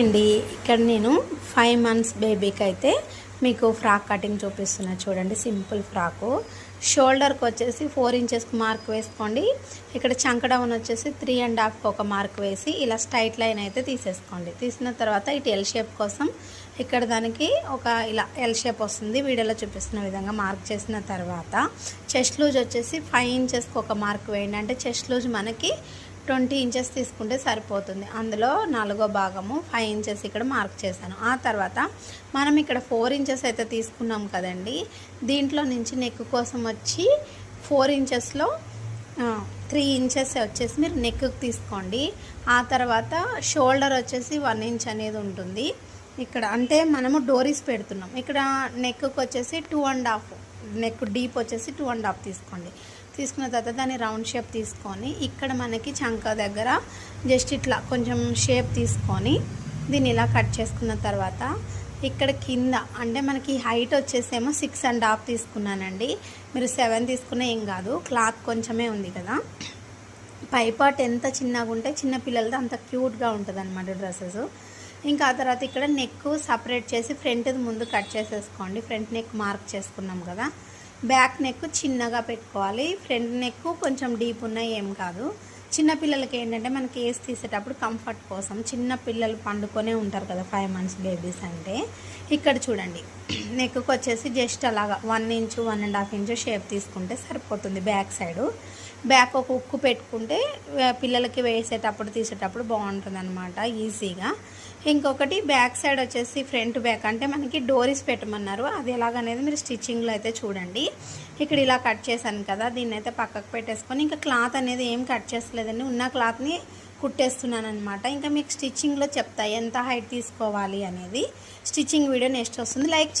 అండి ఇక్కడ నేను ఫైవ్ మంత్స్ బేబీకి అయితే మీకు ఫ్రాక్ కటింగ్ చూపిస్తున్నా. చూడండి సింపుల్ ఫ్రాకు షోల్డర్కి వచ్చేసి ఫోర్ ఇంచెస్కి మార్క్ వేసుకోండి. ఇక్కడ చంక డౌన్ వచ్చేసి త్రీ అండ్ హాఫ్కి ఒక మార్క్ వేసి ఇలా స్ట్రైట్ లైన్ అయితే తీసేసుకోండి. తీసిన తర్వాత ఇటు ఎల్ షేప్ కోసం ఇక్కడ దానికి ఒక ఇలా ఎల్ షేప్ వస్తుంది. వీడియోలో చూపిస్తున్న విధంగా మార్క్ చేసిన తర్వాత చెస్ట్ లూజ్ వచ్చేసి ఫైవ్ ఇంచెస్కి ఒక మార్క్ వేయండి. అంటే చెస్ట్ లూజ్ మనకి ట్వంటీ ఇంచెస్ తీసుకుంటే సరిపోతుంది. అందులో నాలుగో భాగము ఫైవ్ ఇంచెస్ ఇక్కడ మార్క్ చేశాను. ఆ తర్వాత మనం ఇక్కడ ఫోర్ ఇంచెస్ అయితే తీసుకున్నాం కదండి. దీంట్లో నుంచి నెక్ కోసం వచ్చి ఫోర్ ఇంచెస్లో త్రీ ఇంచెస్ వచ్చేసి మీరు నెక్కి తీసుకోండి. ఆ తర్వాత షోల్డర్ వచ్చేసి వన్ ఇంచ్ అనేది ఉంటుంది. ఇక్కడ అంటే మనము డోరీస్ పెడుతున్నాం. ఇక్కడ నెక్కి వచ్చేసి two and half neck deep వచ్చేసి టూ అండ్ హాఫ్ తీసుకోండి. తీసుకున్న తర్వాత దాన్ని రౌండ్ షేప్ తీసుకొని ఇక్కడ మనకి చంక దగ్గర జస్ట్ ఇట్లా కొంచెం షేప్ తీసుకొని దీన్ని ఇలా కట్ చేసుకున్న తర్వాత ఇక్కడ కింద అంటే మనకి హైట్ వచ్చేసేమో సిక్స్ అండ్ హాఫ్ తీసుకున్నానండి. మీరు సెవెన్ తీసుకునే ఏం కాదు క్లాత్ కొంచెమే ఉంది కదా. పై పార్ట్ ఎంత చిన్నగా ఉంటే చిన్నపిల్లలతో అంత క్యూట్గా ఉంటుంది అనమాట డ్రెస్సెస్ ఇంకా ఆ తర్వాత ఇక్కడ నెక్ సపరేట్ చేసి ఫ్రంట్ ముందు కట్ చేసేసుకోండి. ఫ్రంట్ నెక్ మార్క్ చేసుకున్నాం కదా. బ్యాక్ నెక్ చిన్నగా పెట్టుకోవాలి ఫ్రంట్ నెక్ కొంచెం డీప్ ఉన్నా ఏం కాదు. చిన్నపిల్లలకి ఏంటంటే మనకి ఏసి తీసేటప్పుడు కంఫర్ట్ కోసం చిన్న పిల్లలు పండుకొనే ఉంటారు కదా ఫైవ్ మంత్స్ బేబీస్ అంటే. ఇక్కడ చూడండి నెక్కి వచ్చేసి జస్ట్ అలాగా one inch one and half inch shape తీసుకుంటే సరిపోతుంది బ్యాక్ సైడు. బ్యాక్ ఒక ఉక్కు పెట్టుకుంటే పిల్లలకి వేసేటప్పుడు తీసేటప్పుడు బాగుంటుంది అనమాట ఈజీగా. ఇంకొకటి బ్యాక్ సైడ్ వచ్చేసి ఫ్రంట్ బ్యాక్ అంటే మనకి డోరీస్ పెట్టమన్నారు. అది ఎలాగనేది మీరు స్టిచ్చింగ్లో అయితే చూడండి. ఇక్కడ ఇలా కట్ చేశాను కదా దీన్ని అయితే పక్కకు పెట్టేసుకొని ఇంకా క్లాత్ అనేది ఏం కట్ చేస్తలేదండి. ఉన్న క్లాత్ని కుట్టేస్తున్నాను అనమాట ఇంకా మీకు స్టిచ్చింగ్లో చెప్తా ఎంత హైట్ తీసుకోవాలి అనేది. స్టిచ్చింగ్ వీడియో నెక్స్ట్ వస్తుంది. లైక్ చేయండి.